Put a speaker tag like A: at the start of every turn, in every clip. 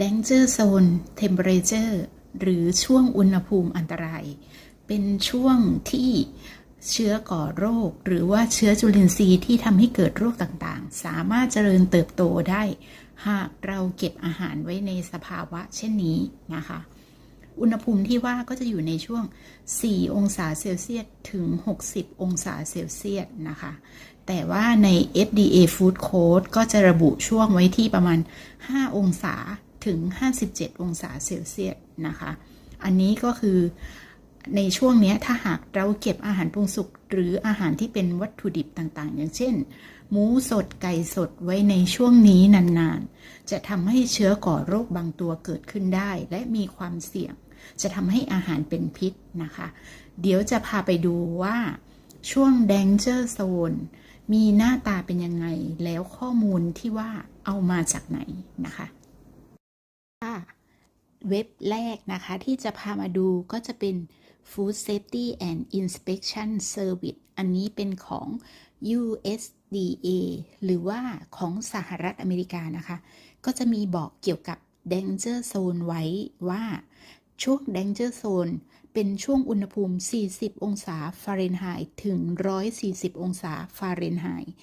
A: danger zone temperature หรือช่วงอุณหภูมิอันตราย เป็นช่วงที่เชื้อก่อโรค หรือว่าเชื้อจุลินทรีย์ที่ทำให้เกิดโรคต่างๆ สามารถเจริญเติบโตได้ หากเราเก็บอาหารไว้ในสภาวะเช่นนี้นะคะ อุณหภูมิที่ว่าก็จะอยู่ในช่วง 4 องศาเซลเซียสถึง 60 องศาเซลเซียสนะคะ แต่ว่าใน FDA Food Code ก็จะระบุช่วงไว้ที่ประมาณ 5 องศา ถึง 57 องศาเซลเซียสนะคะ อันนี้ก็คือในช่วงนี้ถ้าหากเราเก็บอาหารปรุงสุกหรืออาหารที่เป็นวัตถุดิบต่างๆ อย่างเช่น หมูสดไก่สดไว้ในช่วงนี้นานๆ จะทำให้เชื้อก่อโรคบางตัวเกิดขึ้นได้ และมีความเสี่ยง จะทำให้อาหารเป็นพิษนะคะ เดี๋ยวจะพาไปดูว่าช่วง danger zone มีหน้าตาเป็นยังไง แล้วข้อมูลที่ว่าเอามาจากไหนนะคะ เว็บแรกนะคะที่จะพามาดูก็จะเป็น Food Safety and Inspection Service อันนี้เป็นของ USDA หรือว่าของสหรัฐอเมริกานะคะ ก็จะมีบอกเกี่ยวกับ Danger Zone ไว้ว่าช่วง Danger Zone เป็นช่วงอุณหภูมิ 40 องศาฟาเรนไฮต์ถึง 140 องศาฟาเรนไฮต์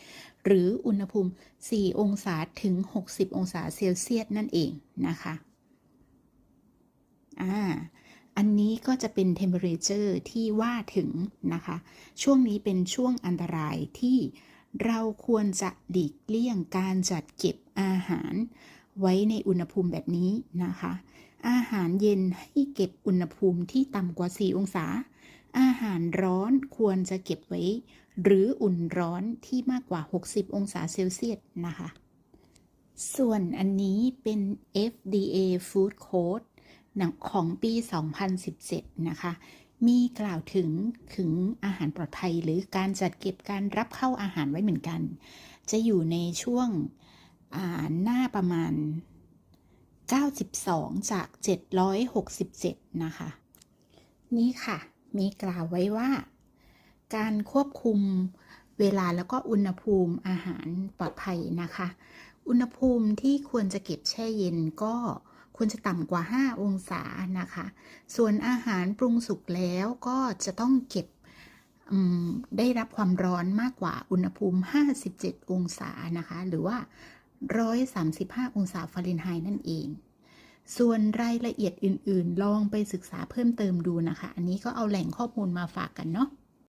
A: หรืออุณหภูมิ 4 องศาถึง 60 องศาเซลเซียสนั่นเองนะคะ อ่าอันนี้ก็จะเป็น temperature ที่ว่าถึงนะคะ ช่วงนี้เป็นช่วงอันตรายที่เราควรจะหลีกเลี่ยงการจัดเก็บอาหาร ไว้ในอุณหภูมิแบบนี้นะคะ อาหารเย็นให้เก็บอุณหภูมิที่ต่ำกว่า 4 องศา อาหารร้อนควรจะเก็บไว้ หรืออุ่นร้อนที่มากกว่า 60 องศาเซลเซียสนะคะ ส่วนอันนี้เป็น FDA Food Code หนังของปี 2017 นะคะ มีกล่าวถึงถึงอาหารปลอดภัย หรือการจัดเก็บการรับเข้าอาหารไว้เหมือนกัน จะอยู่ในช่วงหน้าประมาณ 92 จาก 767 นะคะ นี่ค่ะ มีกล่าวไว้ว่า การควบคุมเวลาแล้วก็อุณหภูมิอาหารปลอดภัยนะคะ อุณหภูมิที่ควรจะเก็บแช่เย็นก็ ควรจะต่ำกว่า 5 องศานะคะ ส่วนอาหารปรุงสุกแล้วก็จะต้องเก็บได้รับความร้อนมากกว่าอุณหภูมิ 57 องศานะคะ หรือว่า 135 องศาฟาเรนไฮต์นั่นเอง ส่วนรายละเอียดอื่น ๆ ลองไปศึกษาเพิ่มเติมดูนะคะ อันนี้ก็เอาแหล่งข้อมูลมาฝากกันเนาะ